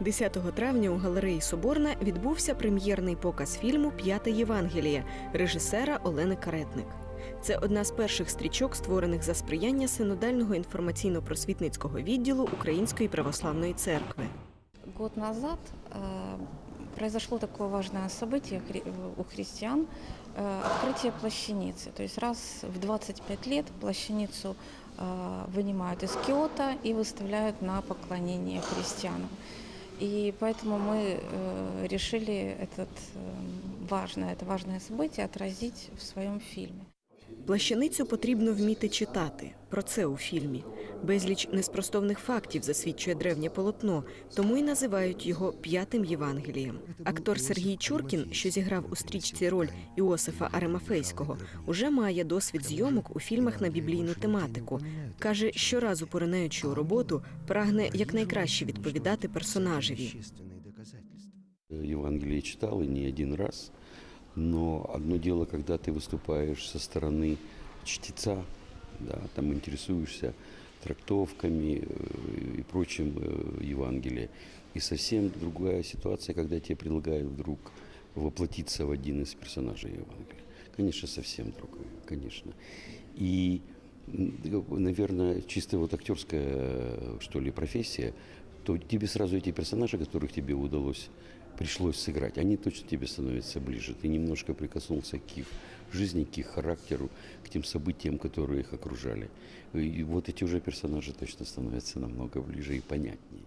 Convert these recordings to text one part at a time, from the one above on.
10 травня у галереї Соборна відбувся прем'єрний показ фільму П'яте Євангеліє режисера Олени Каретник. Це одна з перших стрічок, створених за сприяння синодального інформаційно-просвітницького відділу Української православної церкви. Год назад э, произошло такое важное событие хри- у христиан э, открытие плащаницы. То есть раз в 25 лет плащаницу э, вынимают из киота и выставляют на поклонение христианам. И поэтому мы э, решили этот э, важное, это важное событие отразить в своем фильме. Плащаницю потрібно вміти читати. Про це у фільмі. Безліч неспростовних фактів засвідчує древнє полотно, тому й називають його п'ятим Євангелієм. Актор Сергій Чуркін, що зіграв у стрічці роль Іосифа Аремафейського, уже має досвід зйомок у фільмах на біблійну тематику. каже, щоразу поринаючи у роботу, прагне якнайкраще відповідати персонажеві. Евангелие читал и не один раз, но одно дело, когда ты выступаешь со стороны чтеца, да, там интересуешься трактовками э, и прочим э, Евангелия, и совсем другая ситуация, когда тебе предлагают вдруг воплотиться в один из персонажей Евангелия. Конечно, совсем другое, конечно. И, м, наверное, чисто вот актерская, э, что ли, профессия, то тебе сразу эти персонажи, которых тебе удалось, пришлось сыграть, они точно тебе становятся ближе. Ты немножко прикоснулся к их жизни, к их характеру, к тем событиям, которые их окружали. И вот эти уже персонажи точно становятся намного ближе и понятнее.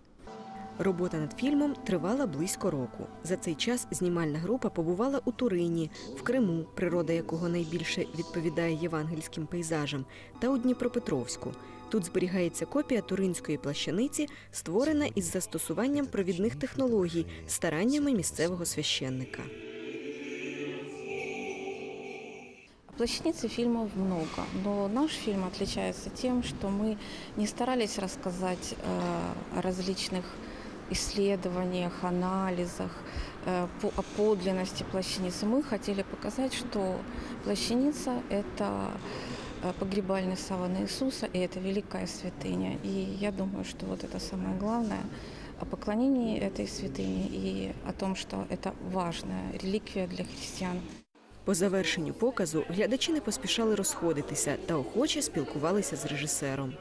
Робота над фільмом тривала близько року. За цей час знімальна група побувала у Турині, в Криму, природа якого найбільше відповідає євангельським пейзажам, та у Дніпропетровську. Тут зберігається копія туринської плащаниці, створена із застосуванням провідних технологій, стараннями місцевого священника. Плащаницы фильмов много, но наш фильм отличается тем, что мы не старались рассказать э, о различных исследованиях, анализах, э, по, о подлинности плащаницы. Мы хотели показать, что плащаница – это э, погребальный саван Иисуса, и это великая святыня. И я думаю, что вот это самое главное о поклонении этой святыни и о том, что это важная реликвия для христиан. По завершенню показу глядачі не поспішали розходитися та охоче спілкувалися з режисером.